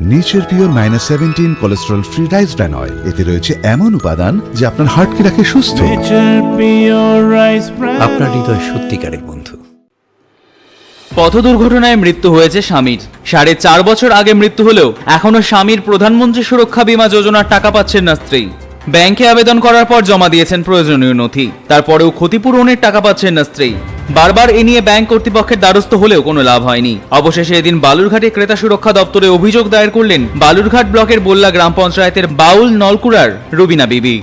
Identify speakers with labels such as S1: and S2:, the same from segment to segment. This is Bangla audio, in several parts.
S1: Nature pure minus seventeen cholesterol free rice bran oil এতে রয়েছে এমন উপাদান যা আপনার হার্টকে রাখে সুস্থ.
S2: আপনার হৃদয় সত্যিকারের বন্ধু।
S3: পথ দুর্ঘটনায় মৃত্যু হয়েছে স্বামীর। সাড়ে চার বছর আগে মৃত্যু হলেও এখনও স্বামীর প্রধানমন্ত্রী সুরক্ষা বীমা যোজনার টাকা পাচ্ছেন না স্ত্রী। ব্যাংকে আবেদন করার পর জমা দিয়েছেন প্রয়োজনীয় নথি। তারপরেও ক্ষতিপূরণের টাকা পাচ্ছেন না স্ত্রী। বারবার এ নিয়ে ব্যাংক কর্তৃপক্ষের দ্বারস্থ হলেও কোনো লাভ হয়নি। অবশেষে এদিন বালুরঘাটে ক্রেতা সুরক্ষা দপ্তরে অভিযোগ দায়ের করলেন বালুরঘাট ব্লকের বোল্লা গ্রাম পঞ্চায়েতের বাউল নলকুড়ার রুবিনা বিবি।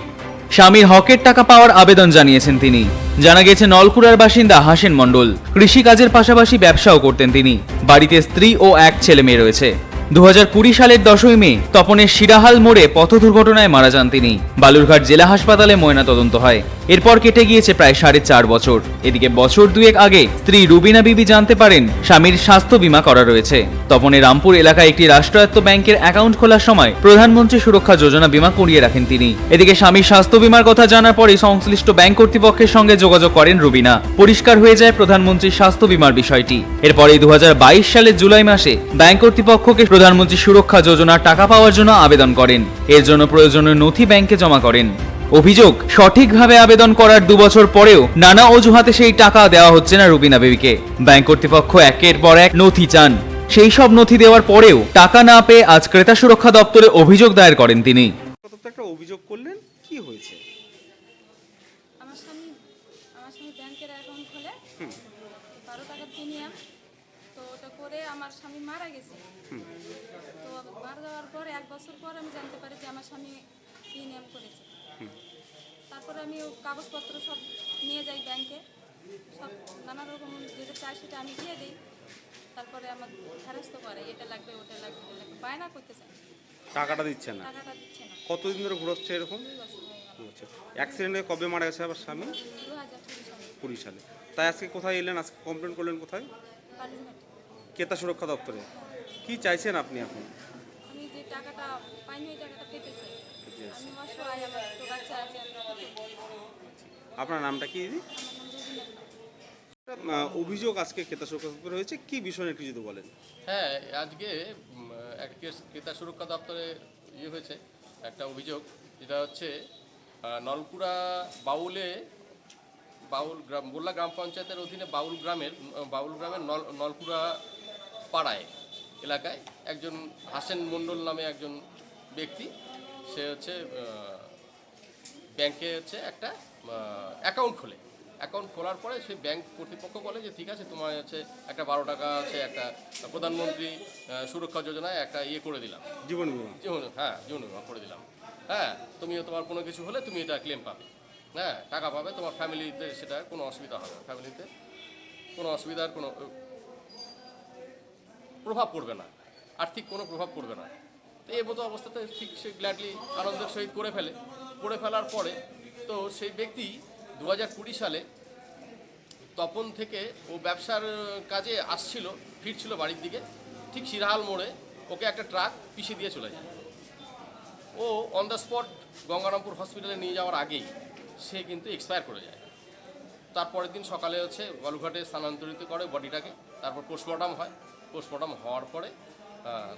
S3: স্বামীর হকের টাকা পাওয়ার আবেদন জানিয়েছেন তিনি। জানা গেছে, নলকুড়ার বাসিন্দা হাসেন মণ্ডল। কৃষিকাজের পাশাপাশি ব্যবসাও করতেন তিনি। বাড়িতে স্ত্রী ও এক ছেলে মেয়ে রয়েছে। দু হাজার কুড়ি সালের দশই মে, তপনের শিরাহাল মোড়ে পথ দুর্ঘটনায় মারা যান তিনি। বালুরঘাট জেলা হাসপাতালে ময়নাতদন্ত হয়। এরপর কেটে গিয়েছে প্রায় সাড়ে চার বছর। এদিকে বছর দুয়েক আগে স্ত্রী রুবিনা বিবি জানতে পারেন স্বামীর স্বাস্থ্য বীমা করা রয়েছে। তপনের রামপুর এলাকায় একটি রাষ্ট্রায়ত্ত ব্যাংকের অ্যাকাউন্ট খোলার সময় প্রধানমন্ত্রী সুরক্ষা যোজনা বীমা করিয়ে রাখেন তিনি। এদিকে স্বামীর স্বাস্থ্য বীমার কথা জানার পরে সংশ্লিষ্ট ব্যাংক কর্তৃপক্ষের সঙ্গে যোগাযোগ করেন রুবিনা। পরিষ্কার হয়ে যায় প্রধানমন্ত্রীর স্বাস্থ্য বীমার বিষয়টি। এরপরে দু হাজার বাইশ সালের জুলাই মাসে ব্যাংক কর্তৃপক্ষকে প্রধানমন্ত্রী সুরক্ষা যোজনার টাকা পাওয়ার জন্য আবেদন করেন। এর জন্য প্রয়োজনীয় নথি ব্যাংকে জমা করেন। অভিযোগ সঠিকভাবে আবেদন করার দু বছর পরেও নানা অজুহাতে সেই টাকা দেওয়া হচ্ছে না রুবিনা বেবিকে। ব্যাংক কর্তৃপক্ষ একের পর এক নথি চান। সেই সব নথি দেওয়ার পরেও টাকা না পেয়ে আজ ক্রেতা সুরক্ষা দপ্তরে অভিযোগ দায়ের করেন তিনি।
S4: একটা অভিযোগ করলেন কি হয়েছে?
S5: আমার স্বামী আমার স্বামী ব্যাংকের অ্যাকাউন্ট খোলে বারো টাকার প্রিমিয়াম তো ওটা করে আমার স্বামী মারা গেছে। তো মারা যাওয়ার পর এক বছর পর আমি জানতে পারি যে আমার স্বামী প্রিমিয়াম করেছে। তারপরে আমি কাগজপত্র সব নিয়ে যাই ব্যাংকে সব নানা রকম যেটা চাই সেটা আমি দিয়ে দিই। তারপরে আমার ফেরস্ত করে এটা লাগবে ওটা লাগবে ওটা লাগবে। বায়না করতে চাই
S4: টাকাটা দিচ্ছে না?
S5: টাকাটা দিচ্ছে না।
S4: কতদিন ধরে ঘুরোচ্ছে এরকম? আচ্ছা অ্যাক্সিডেন্টে কবে মারা গেছে আবার স্বামী?
S5: কুড়ি সালে।
S4: তাই আজকে কোথায় এলেন? আজকে কমপ্লেন করলেন কোথায়? ক্রেতা সুরক্ষা দপ্তরে। কি চাইছেন আপনি এখন?
S5: আমি যে টাকাটা পাইনি ওই টাকাটা পেতে চাই। আছে?
S4: আপনার নামটা কি দিদি? অভিযোগ আজকে ক্রেতা সুরক্ষা দপ্তরে হয়েছে কি বিষয়ে একটু যদি বলেন।
S6: হ্যাঁ আজকে এক কেস ক্রেতা সুরক্ষা দপ্তরে ইয়ে হয়েছে একটা অভিযোগ যেটা হচ্ছে নলকুড়া বাউলে বাউল গ্রাম মোল্লা গ্রাম পঞ্চায়েতের অধীনে বাউল গ্রামের বাউল গ্রামের নল নলকুড়া পাড়ায় এলাকায় একজন হাসেন মণ্ডল নামে একজন ব্যক্তি সে হচ্ছে ব্যাংকে হচ্ছে একটা অ্যাকাউন্ট খোলে। অ্যাকাউন্ট খোলার পরে সেই ব্যাংক কর্তৃপক্ষ বলে যে ঠিক আছে তোমার হচ্ছে একটা বারো টাকা আছে একটা প্রধানমন্ত্রী সুরক্ষা যোজনায় একটা ইয়ে করে দিলাম।
S4: জীবন বিমা।
S6: জীবন হ্যাঁ জীবন বিমা করে দিলাম। হ্যাঁ তুমিও তোমার কোনো কিছু হলে তুমি এটা ক্লেম পাবে। হ্যাঁ টাকা পাবে তোমার ফ্যামিলিতে সেটা কোনো অসুবিধা হবে না। ফ্যামিলিতে কোনো অসুবিধার কোনো প্রভাব পড়বে না। আর্থিক কোনো প্রভাব পড়বে না। তো এই মতো অবস্থাতে ঠিক সে গ্ল্যাডলি আনন্দের সহিত করে ফেলে। করে ফেলার পরে তো সেই ব্যক্তি দু হাজার কুড়ি সালে তপন থেকে ও ব্যবসার কাজে আসছিল, ফিরছিল বাড়ির দিকে। ঠিক সিরাহাল মোড়ে ওকে একটা ট্রাক পিষে দিয়ে চলে যায়। ও অন দ্য স্পট গঙ্গারামপুর হসপিটালে নিয়ে যাওয়ার আগেই সে কিন্তু এক্সপায়ার করে যায়। তারপরের দিন সকালে হচ্ছে বালুঘাটে স্থানান্তরিত করে বডিটাকে তারপর পোস্টমর্টম হয়। পোস্টমর্টম হওয়ার পরে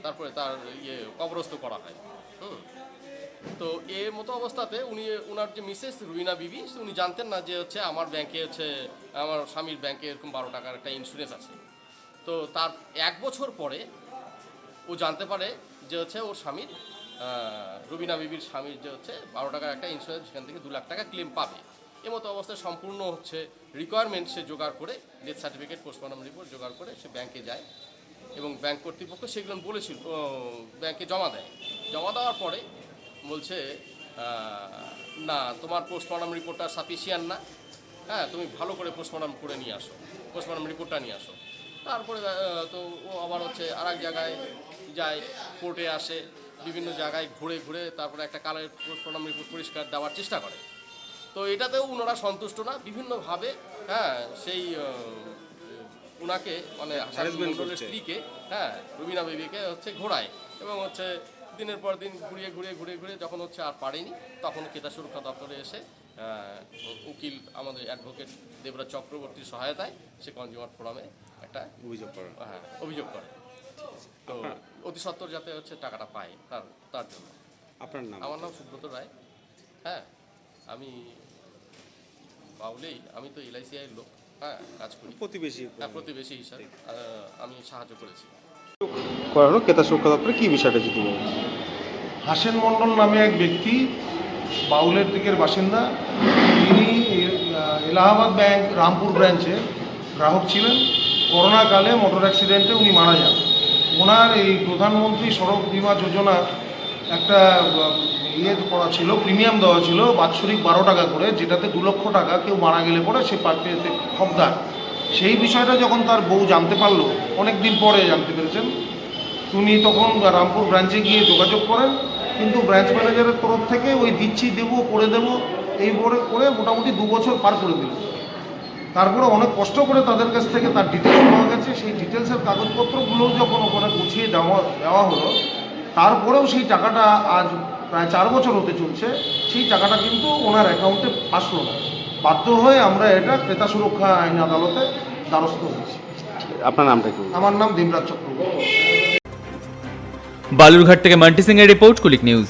S6: তারপরে তার ইয়ে কবরস্থ করা হয়। হুম। তো এর মতো অবস্থাতে উনি ওনার যে মিসেস রুইনা বিবি, উনি জানতেন না যে হচ্ছে আমার ব্যাংকে হচ্ছে, আমার স্বামীর ব্যাংকে এরকম বারো টাকার একটা ইন্স্যুরেন্স আছে। তো তার এক বছর পরে ও জানতে পারে যে হচ্ছে ওর স্বামীর রুবিনা বিবির স্বামীর যে হচ্ছে বারো টাকার একটা ইন্স্যুরেন্স সেখান থেকে দু লাখ টাকা ক্লেম পাবে। এমতো অবস্থায় সম্পূর্ণ হচ্ছে রিকোয়ারমেন্ট সে জোগাড় করে ডেথ সার্টিফিকেট পোস্টমর্টম রিপোর্ট জোগাড় করে সে ব্যাংকে যায়। এবং ব্যাংক কর্তৃপক্ষ সেগুলো বলেছিল ব্যাংকে জমা দেয়। জমা দেওয়ার পরে বলছে না, তোমার পোস্টমর্টম রিপোর্টটা সাফিসিয়ান না। হ্যাঁ তুমি ভালো করে পোস্টমর্টম করে নিয়ে আসো, পোস্টমর্টম রিপোর্টটা নিয়ে আসো। তারপরে তো ও আবার হচ্ছে আর এক জায়গায় যায়, কোর্টে আসে, বিভিন্ন জায়গায় ঘুরে ঘুরে তারপরে একটা কালের পোস্টমর্টম রিপোর্ট পরিষ্কার দেওয়ার চেষ্টা করে। তো এটাতেও ওনারা সন্তুষ্ট না, বিভিন্নভাবে হ্যাঁ সেই উনাকে মানে। স্ত্রীকে হ্যাঁ রুবিনা বেবিকে হচ্ছে ঘোরায় এবং হচ্ছে দিনের পর দিন ঘুরিয়ে ঘুরিয়ে ঘুরিয়ে ঘুরিয়ে যখন হচ্ছে আর পারেনি তখন ক্রেতা সুরক্ষা দপ্তরে এসে উকিল আমাদের অ্যাডভোকেট দেবরাজ চক্রবর্তীর সহায়তায় সে কনজিউমার ফোরামে একটা
S4: অভিযোগ করে।
S6: হ্যাঁ অভিযোগ করে। তো অতি সত্বর যাতে হচ্ছে টাকাটা পায় তার তার জন্য।
S4: আপনার নাম?
S6: আমার নাম সুব্রত রায়। হ্যাঁ আমি বাউলেই আমি তো এলআইসি আইয়ের লোক। হ্যাঁ কাজ করি।
S4: প্রতিবেশী
S6: হ্যাঁ প্রতিবেশী হিসাবে আমি সাহায্য করেছি।
S4: করানো ক্রেতা সুরক্ষা দপ্তরে কি বিষয়টা যদি
S7: হাসেন মণ্ডল নামে এক ব্যক্তি বাউলের দিকের বাসিন্দা তিনি এলাহাবাদ ব্যাংক রামপুর ব্রাঞ্চে গ্রাহক ছিলেন। করোনাকালে মোটর অ্যাক্সিডেন্টে উনি মারা যান। ওনার এই প্রধানমন্ত্রী সড়ক বীমা যোজনা একটা ইয়ে করা ছিল, প্রিমিয়াম দেওয়া ছিল, বাৎসরিক বারো টাকা করে, যেটাতে দু লক্ষ টাকা কেউ মারা গেলে পরে সে পাতে হকদার। সেই বিষয়টা যখন তার বউ জানতে পারল অনেক দিন পরে জানতে পেরেছেন উনি তখন রামপুর ব্রাঞ্চে গিয়ে যোগাযোগ করেন, কিন্তু ব্রাঞ্চ ম্যানেজারের তরফ থেকে ওই দিচ্ছি, দেবো, করে দেবো, এই করে করে মোটামুটি দু বছর পার করে দিল। তারপরে অনেক কষ্ট করে তাদের কাছ থেকে তার ডিটেলস পাওয়া গেছে। সেই ডিটেলসের কাগজপত্রগুলো যখন ওখানে গুছিয়ে দেওয়া দেওয়া হলো তারপরেও সেই টাকাটা আজ প্রায় চার বছর হতে চলছে সেই টাকাটা কিন্তু ওনার অ্যাকাউন্টে আসলো না। বাধ্য হয়ে আমরা এটা ক্রেতা সুরক্ষা আইন আদালতে দ্বারস্থ হয়েছি।
S4: আপনার নামটা কি?
S7: আমার নাম দিমরাজ চক্রবর্তী।
S3: বালুরঘাট থেকে মান্টি সিং এর রিপোর্ট কুলিক নিউজ।